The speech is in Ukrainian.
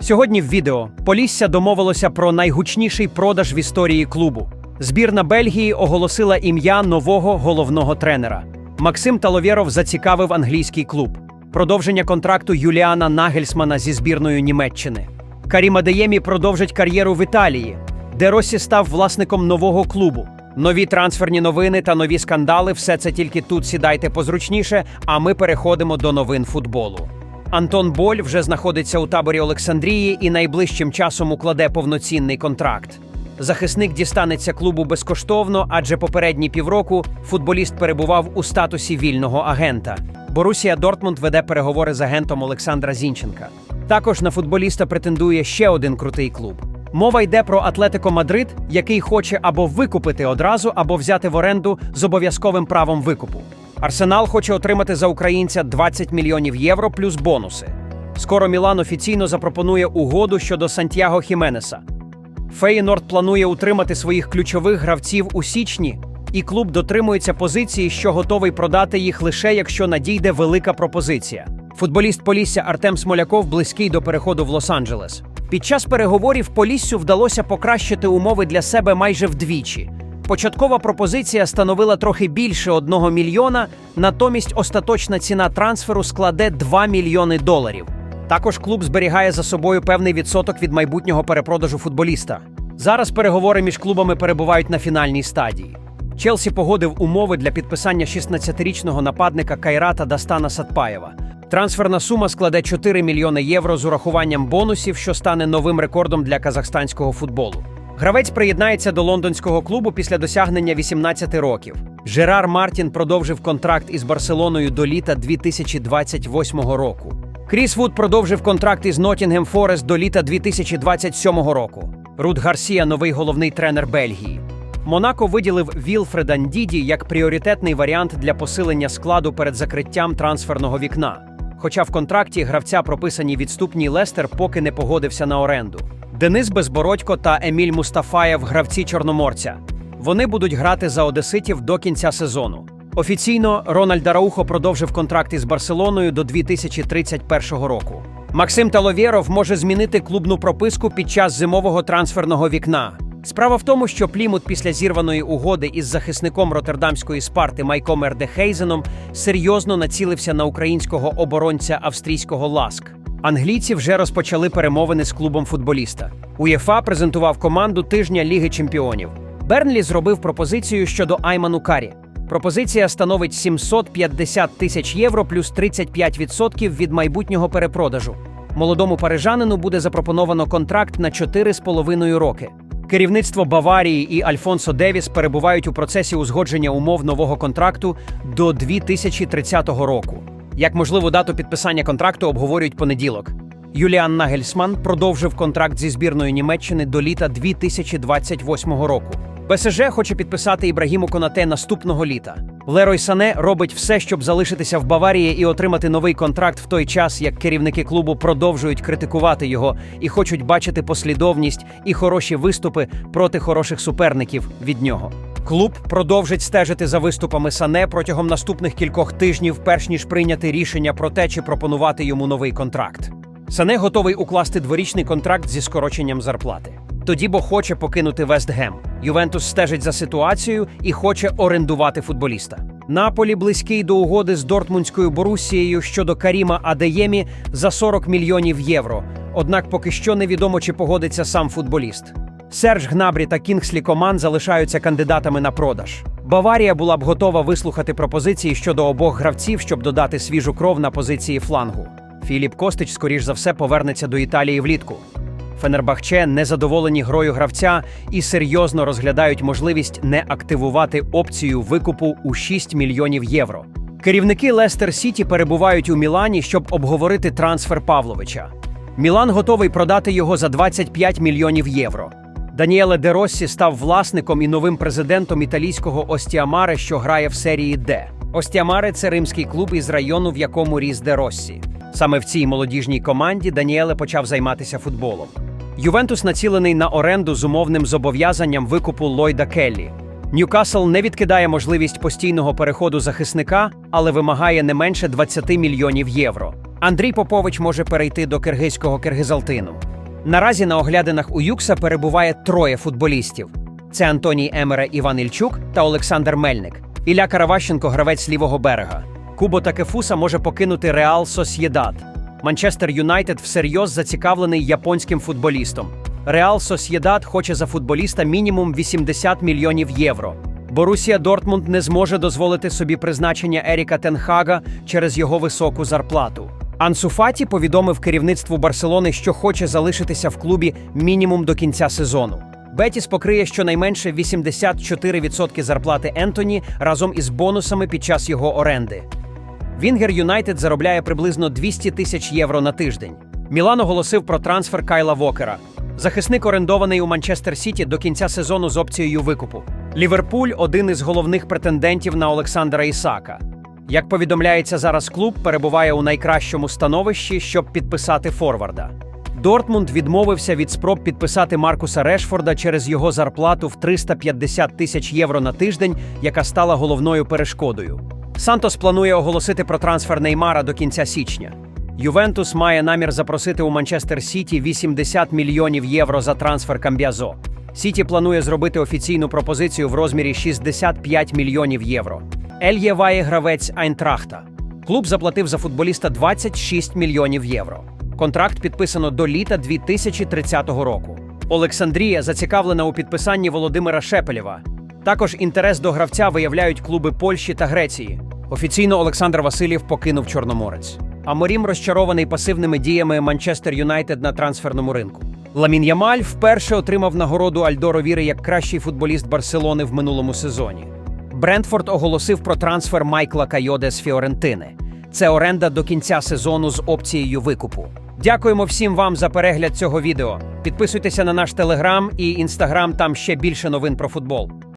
Сьогодні в відео Полісся домовилося про найгучніший продаж в історії клубу. Збірна Бельгії оголосила ім'я нового головного тренера. Максим Таловєров зацікавив англійський клуб. Продовження контракту Юліана Нагельсмана зі збірною Німеччини. Карім Адеємі продовжить кар'єру в Італії, де Росі став власником нового клубу. Нові трансферні новини та нові скандали все це тільки тут сідайте позручніше, а ми переходимо до новин футболу. Антон Боль вже знаходиться у таборі Олександрії і найближчим часом укладе повноцінний контракт. Захисник дістанеться клубу безкоштовно, адже попередні півроку футболіст перебував у статусі вільного агента. Борусія Дортмунд веде переговори з агентом Олександра Зінченка. Також на футболіста претендує ще один крутий клуб. Мова йде про Атлетико Мадрид, який хоче або викупити одразу, або взяти в оренду з обов'язковим правом викупу. Арсенал хоче отримати за українця 20 мільйонів євро плюс бонуси. Скоро Мілан офіційно запропонує угоду щодо Сантьяго Хіменеса. Фейнорд планує утримати своїх ключових гравців у січні, і клуб дотримується позиції, що готовий продати їх лише якщо надійде велика пропозиція. Футболіст Полісся Артем Смоляков близький до переходу в Лос-Анджелес. Під час переговорів Поліссю вдалося покращити умови для себе майже вдвічі. Початкова пропозиція становила трохи більше 1 мільйона, натомість остаточна ціна трансферу складе 2 мільйони доларів. Також клуб зберігає за собою певний відсоток від майбутнього перепродажу футболіста. Зараз переговори між клубами перебувають на фінальній стадії. Челсі погодив умови для підписання 16-річного нападника Кайрата Дастана Сатпаєва. Трансферна сума складе 4 мільйони євро з урахуванням бонусів, що стане новим рекордом для казахстанського футболу. Гравець приєднається до лондонського клубу після досягнення 18 років. Жерар Мартін продовжив контракт із Барселоною до літа 2028 року. Кріс Вуд продовжив контракт із Ноттінгем Форест до літа 2027 року. Руд Гарсія новий головний тренер Бельгії. Монако виділив Вілфреда Ndіді як пріоритетний варіант для посилення складу перед закриттям трансферного вікна. Хоча в контракті гравця прописані відступні Лестер поки не погодився на оренду. Денис Безбородько та Еміль Мустафаєв гравці Чорноморця. Вони будуть грати за Одеситів до кінця сезону. Офіційно Рональд Араухо продовжив контракт із Барселоною до 2031 року. Максим Таловєров може змінити клубну прописку під час зимового трансферного вікна. Справа в тому, що Плімут після зірваної угоди із захисником роттердамської спарти Майком Ердехейзеном серйозно націлився на українського оборонця австрійського ласк. Англійці вже розпочали перемовини з клубом футболіста. УЄФА презентував команду тижня Ліги Чемпіонів. Бернлі зробив пропозицію щодо Айману Карі. Пропозиція становить 750 тисяч євро плюс 35% від майбутнього перепродажу. Молодому парижанину буде запропоновано контракт на 4,5 роки. Керівництво Баварії і Альфонсо Девіс перебувають у процесі узгодження умов нового контракту до 2030 року. Як можливу дату підписання контракту обговорюють понеділок. Юліан Нагельсман продовжив контракт зі збірною Німеччини до літа 2028 року. ПСЖ хоче підписати Ібрагіму Конате наступного літа. Лерой Сане робить все, щоб залишитися в Баварії і отримати новий контракт в той час, як керівники клубу продовжують критикувати його і хочуть бачити послідовність і хороші виступи проти хороших суперників від нього. Клуб продовжить стежити за виступами Сане протягом наступних кількох тижнів, перш ніж прийняти рішення про те, чи пропонувати йому новий контракт. Сане готовий укласти дворічний контракт зі скороченням зарплати. Тоді бо хоче покинути Вестгем. Ювентус стежить за ситуацією і хоче орендувати футболіста. Наполі близький до угоди з Дортмундською Борусією щодо Каріма Адеємі за 40 мільйонів євро. Однак поки що невідомо, чи погодиться сам футболіст. Серж Гнабрі та Кінгслі Коман залишаються кандидатами на продаж. Баварія була б готова вислухати пропозиції щодо обох гравців, щоб додати свіжу кров на позиції флангу. Філіп Костич, скоріш за все, повернеться до Італії влітку. Фенербахче незадоволені грою гравця і серйозно розглядають можливість не активувати опцію викупу у 6 мільйонів євро. Керівники Лестер Сіті перебувають у Мілані, щоб обговорити трансфер Павловича. Мілан готовий продати його за 25 мільйонів євро. Даніеле Де Россі став власником і новим президентом італійського Остіамаре, що грає в серії Д. Остіамаре це римський клуб із району, в якому ріс Де Россі. Саме в цій молодіжній команді Даніеле почав займатися футболом. Ювентус націлений на оренду з умовним зобов'язанням викупу Ллойда Келлі. Ньюкасл не відкидає можливість постійного переходу захисника, але вимагає не менше 20 мільйонів євро. Андрій Попович може перейти до киргизького Киргизалтину. Наразі на оглядинах у Юкса перебуває троє футболістів: це Антоній Емере Іван Ільчук та Олександр Мельник. Ілля Караващенко гравець лівого берега. Кубо Такефуса може покинути Реал Сосєдад. Манчестер Юнайтед всерйоз зацікавлений японським футболістом. Реал Сосєдад хоче за футболіста мінімум 80 мільйонів євро. Борусія Дортмунд не зможе дозволити собі призначення Еріка Тенхага через його високу зарплату. Ансу Фаті повідомив керівництву Барселони, що хоче залишитися в клубі мінімум до кінця сезону. Бетіс покриє щонайменше 84% зарплати Ентоні разом із бонусами під час його оренди. Вінгер Юнайтед заробляє приблизно 200 тисяч євро на тиждень. Мілан оголосив про трансфер Кайла Вокера. Захисник орендований у Манчестер Сіті до кінця сезону з опцією викупу. Ліверпуль один із головних претендентів на Олександра Ісака. Як повідомляється зараз, клуб перебуває у найкращому становищі, щоб підписати форварда. Дортмунд відмовився від спроб підписати Маркуса Решфорда через його зарплату в 350 тисяч євро на тиждень, яка стала головною перешкодою. Сантос планує оголосити про трансфер Неймара до кінця січня. Ювентус має намір запросити у Манчестер Сіті 80 мільйонів євро за трансфер Камб'язо. Сіті планує зробити офіційну пропозицію в розмірі 65 мільйонів євро. Ельє Ває гравець Айнтрахта. Клуб заплатив за футболіста 26 мільйонів євро. Контракт підписано до літа 2030 року. Олександрія зацікавлена у підписанні Володимира Шепелєва. Також інтерес до гравця виявляють клуби Польщі та Греції. Офіційно Олександр Васильєв покинув Чорноморець. А Морім розчарований пасивними діями Манчестер Юнайтед на трансферному ринку. Ламін Ямаль вперше отримав нагороду Альдоро Віри як кращий футболіст Барселони в минулому сезоні. Брентфорд оголосив про трансфер Майкла Кайоде з Фіорентини. Це оренда до кінця сезону з опцією викупу. Дякуємо всім вам за перегляд цього відео. Підписуйтеся на наш телеграм і інстаграм, там ще більше новин про футбол.